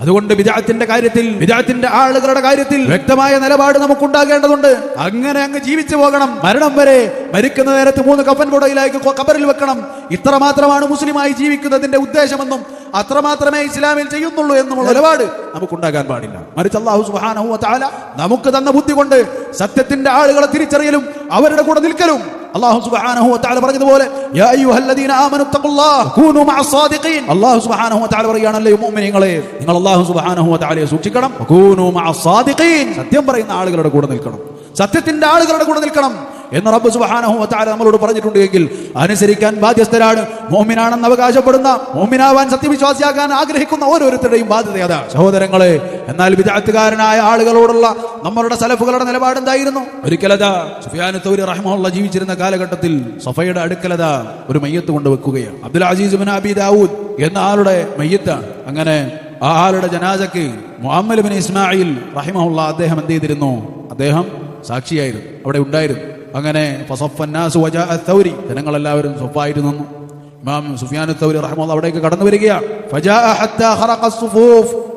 അതുകൊണ്ട് വിദാത്തിന്റെ കാര്യത്തിൽ വിദാത്തിന്റെ ആളുകളുടെ കാര്യത്തിൽ വ്യക്തമായ നിലപാട് നമുക്കുണ്ടാകേണ്ടതുണ്ട്. അങ്ങനെ അങ്ങ് ജീവിച്ചു പോകണം. മരണം വരെ മരിക്കുന്ന നേരത്ത് മൂന്ന് കഫൻ പുടയിലേക്ക് കബറിൽ വെക്കണം. ഇത്ര മാത്രമാണ് മുസ്ലിമായി ജീവിക്കുന്നതിന്റെ ഉദ്ദേശമെന്നും അത്രമാത്രമേ ഇസ്ലാമിൽ ചെയ്യുന്നുള്ളൂ എന്നുമുള്ള നിലപാട് നമുക്കുണ്ടാകാൻ പാടില്ല. മറിച്ച് അള്ളാഹു സുബ്ഹാനഹു താല നമുക്ക് തന്ന ബുദ്ധി കൊണ്ട് സത്യത്തിന്റെ ആളുകളെ തിരിച്ചറിയലും അവരുടെ കൂടെ നിൽക്കലും അള്ളാഹു സുബ്ഹാനഹു വതആല പറഞ്ഞതുപോലെ യാ അയ്യുഹല്ലദീന ആമനു തഖുല്ലാഹ് കൂനു മഅസ് സാദിഖീൻ അള്ളാഹു സുബ്ഹാനഹു വതആല മുഅ്മിനീങ്ങളെ നിങ്ങൾ അള്ളാഹു സുബ്ഹാനഹു വതആലയെ സൂക്ഷിക്കണം. കൂനു മഅസ് സാദിഖീൻ സത്യം പറയുന്ന ആളുകളുടെ കൂടെ നിൽക്കണം. സത്യത്തിന്റെ ആളുകളുടെ കൂടെ നിൽക്കണം. എന്ന് റബ്ബ് വ തആല നമ്മളോട് പറഞ്ഞിട്ടുണ്ടെങ്കിൽ അനുസരിക്കാൻ ബാധ്യസ്ഥരാണ്. മോമിനാണെന്ന് അവകാശപ്പെടുന്ന മോമിനാവാൻ സത്യവിശ്വാസിയാകാൻ ആഗ്രഹിക്കുന്ന ഓരോരുത്തരുടെയും ബാധ്യത അതാണ് സഹോദരങ്ങളെ എന്നാൽ വിദഗ്ധകാരനായ ആളുകളോടുള്ള നമ്മളുടെ സലഫുകളുടെ നിലപാട് എന്തായിരുന്നു? ഒരിക്കലതാ സുഫിയാൻ തൗരി റഹ്മുള്ള ജീവിച്ചിരുന്ന കാലഘട്ടത്തിൽ സഫയുടെ അടുക്കലത ഒരു മയ്യത്ത് കൊണ്ട് വെക്കുകയാണ് Abdul Aziz bin Abi Dawood എന്ന ആളുടെ മയ്യത്താണ്. അങ്ങനെ ആ ആളുടെ ജനാസക്ക് മുഹമ്മദ് ബിൻ ഇസ്മായിൽ റഹിമഹുള്ള അദ്ദേഹം എന്ത് ചെയ്തിരുന്നു? അദ്ദേഹം സാക്ഷിയായിരുന്നു. അവിടെ ഉണ്ടായിരുന്നു. അങ്ങനെ അത്തൗരി. ജനങ്ങളെല്ലാവരും സ്വപ്പായിട്ട് നിന്നു. ഇമാം സുഫിയാൻ തൗരി റഹ്മുള്ള അവിടേക്ക് കടന്നു വരികയാണ്.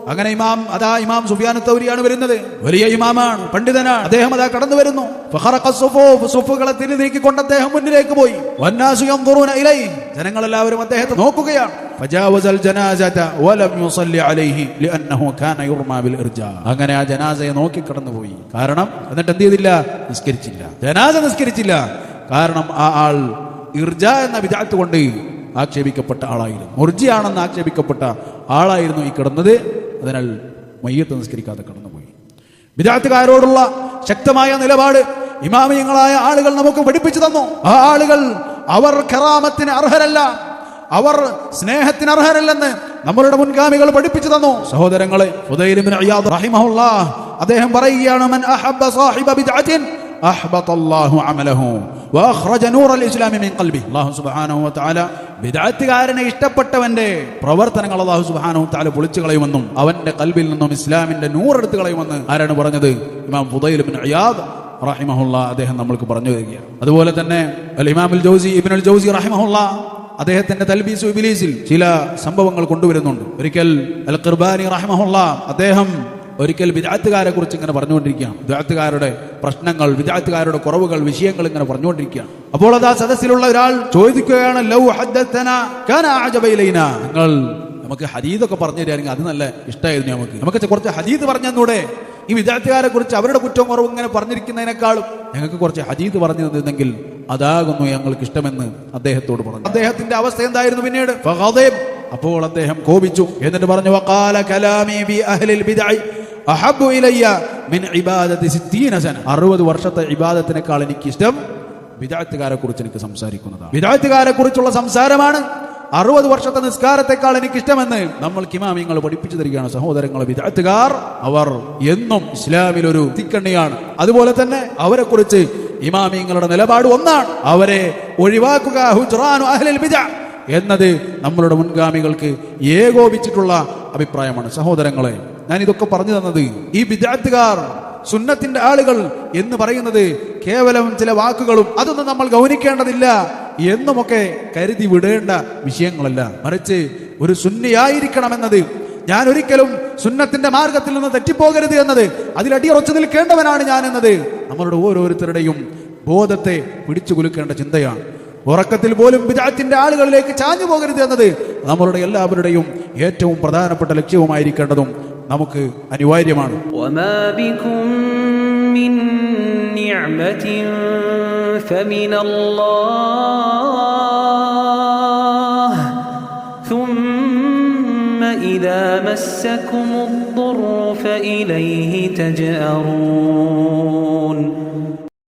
അങ്ങനെ ഇമാം അതാ ഇമാം സുഫിയാൻ തൗരിയാണ് വരുന്നത്. വലിയ ഇമാമാണ് പണ്ഡിതനാണ്. അദ്ദേഹം അതാ കടന്നു വരുന്നു. സുഫുകളെ തിരി നീക്കിക്കൊണ്ട് അദ്ദേഹം മുന്നിലേക്ക് പോയി. ജനങ്ങളെല്ലാവരും അദ്ദേഹത്തെ നോക്കുകയാണ്. അങ്ങനെ ആ ജനാസയെ നോക്കി കടന്നുപോയി. കാരണം എന്നിട്ട് എന്ത് ചെയ്തില്ല? നിസ്കരിച്ചില്ല. ജനാസ നിസ്കരിച്ചില്ല. കാരണം ആ ആൾ ഇർജ എന്ന വിചാരത്തു കൊണ്ട് ആക്ഷേപിക്കപ്പെട്ട ആളായിരുന്നു. മുർജിയാണെന്ന് ആക്ഷേപിക്കപ്പെട്ട ആളായിരുന്നു ഈ കിടന്നത്. അതിനാൽ മയ്യത്ത് നിസ്കരിക്കാതെ കടന്നുപോയി. വിദ്യാർത്ഥികാരോടുള്ള ശക്തമായ നിലപാട് ഇമാമിയങ്ങളായ ആളുകൾ നമുക്ക് പഠിപ്പിച്ചു തന്നു. ആ ആളുകൾ അവർ കറാമത്തിന് അർഹരല്ല അവർ സ്നേഹത്തിന് അർഹരല്ലെന്ന് നമ്മളുടെ മുൻഗാമികൾ പഠിപ്പിച്ചു തന്നു. സഹോദരങ്ങളെ അദ്ദേഹം പറയുകയാണ് അല്ലാഹു സുബ്ഹാനഹു വതആല ബിദ്അത്തുകാരനെ ഇഷ്ടപ്പെട്ടവന്റെ പ്രവർത്തനങ്ങൾ അള്ളാഹു സുബാനോ താല പൊളിച്ചു കളയുമെന്നും അവന്റെ കൽബിൽ നിന്നും ഇസ്ലാമിന്റെ നൂറെടുത്ത് കളയുമെന്ന് ആരാണ് പറഞ്ഞത്? ഇമാം ഫുദൈൽ ഇബ്നു റഹിമഹുള്ള അദ്ദേഹം നമ്മൾക്ക് പറഞ്ഞു തരികയാണ്. അതുപോലെ തന്നെ അൽ ഇമാമുൽ ജൗസി ഇബ്നുൽ ജൗസി റഹിമഹുള്ള അദ്ദേഹത്തിന്റെ തൽബീസ് ഇബിലീസിൽ ചില സംഭവങ്ങൾ കൊണ്ടുവരുന്നുണ്ട്. ഒരിക്കൽ അൽ ഖിർബാനി റഹിമഹുള്ള അദ്ദേഹം ഒരിക്കൽ വിദാത്തുകാരെ കുറിച്ച് ഇങ്ങനെ പറഞ്ഞുകൊണ്ടിരിക്കുകയാണ്. വിദാത്തുകാരുടെ പ്രശ്നങ്ങൾ വിദാത്തുകാരുടെ കുറവുകൾ വിഷയങ്ങൾ ഇങ്ങനെ പറഞ്ഞുകൊണ്ടിരിക്കുകയാണ്. അപ്പോൾ അത് ആ സദസ്സിലുള്ള ഒരാൾ ചോദിക്കുകയാണ് ലൗ നിങ്ങൾ നമുക്ക് ഹദീദൊക്കെ പറഞ്ഞു തരികയാണെങ്കിൽ അത് നല്ല ഇഷ്ടമായിരുന്നു നമുക്ക്. നമുക്ക് കുറച്ച് ഹദീദ് പറഞ്ഞു തന്നൂടെ ഈ വിദ്യാർത്ഥികാരെ കുറിച്ച് അവരുടെ കുറ്റവും കുറവ് ഇങ്ങനെ പറഞ്ഞിരിക്കുന്നതിനേക്കാളും ഞങ്ങൾക്ക് കുറച്ച് ഹദീദ് പറഞ്ഞു തന്നിരുന്നെങ്കിൽ അതാകുന്നു ഞങ്ങൾക്ക് ഇഷ്ടമെന്ന് അദ്ദേഹത്തോട് പറഞ്ഞു. അദ്ദേഹത്തിന്റെ അവസ്ഥ എന്തായിരുന്നു പിന്നീട്. അപ്പോൾ അദ്ദേഹം കോപിച്ചു. എന്നിട്ട് പറഞ്ഞു കലാമി ബി അഹ്ലിൽ അഹബ്ബു ഇലയ്യ മിൻ ഇബാദത്തി സിത്തീന സന. 60 വർഷത്തെ ഇബാദത്തിനേക്കാൾ എനിക്ക് ഇഷ്ടം വിദാത്തുകാരെ കുറിച്ച് എനിക്ക് സംസാരിക്കുന്നതാണ്. വിദാത്തുകാരെ കുറിച്ചുള്ള സംസാരമാണ്. അറുപത് വർഷത്തെ നിസ്കാരത്തെക്കാൾ എനിക്ക് ഇഷ്ടമെന്ന് നമ്മൾ കിമാമിങ്ങൾ പഠിപ്പിച്ചു തരികയാണ് സഹോദരങ്ങൾ വിദാത്തുകാർ അവർ എന്നും ഇസ്ലാമിൽ ഒരു തിക്കണ്ണിയാണ്. അതുപോലെ തന്നെ അവരെ കുറിച്ച് ഇമാമിങ്ങളുടെ നിലപാട് ഒന്നാണ്. അവരെ ഒഴിവാക്കുക എന്നത് നമ്മളുടെ മുൻഗാമികൾക്ക് ഏകോപിച്ചിട്ടുള്ള അഭിപ്രായമാണ്. സഹോദരങ്ങളെ ഞാൻ ഇതൊക്കെ പറഞ്ഞു തന്നത് ഈ വിദ്യാർത്ഥികാർ സുന്നത്തിന്റെ ആളുകൾ എന്ന് പറയുന്നത് കേവലം ചില വാക്കുകളും അതൊന്നും നമ്മൾ ഗൗനിക്കേണ്ടതില്ല എന്നുമൊക്കെ കരുതി വിടേണ്ട വിഷയങ്ങളല്ല. മറിച്ച് ഒരു സുന്നിയായിരിക്കണമെന്നത് ഞാൻ ഒരിക്കലും സുന്നത്തിന്റെ മാർഗത്തിൽ നിന്ന് തെറ്റിപ്പോകരുത് എന്നത് അതിലടിയുറച്ചു നിൽക്കേണ്ടവനാണ് ഞാൻ എന്നത് നമ്മളുടെ ഓരോരുത്തരുടെയും ബോധത്തെ പിടിച്ചു കുലുക്കേണ്ട ചിന്തയാണ്. ഉറക്കത്തിൽ പോലും വിദാത്തിന്റെ ആളുകളിലേക്ക് ചാഞ്ഞു പോകരുത് എന്നത് നമ്മളുടെ എല്ലാവരുടെയും ഏറ്റവും പ്രധാനപ്പെട്ട ലക്ഷ്യവുമായിരിക്കേണ്ടതും നമുക്ക് അനിവാര്യമാണ് وما بكم من نعمة فمن الله ثم إذا مسكم الضر فإليه تجأرون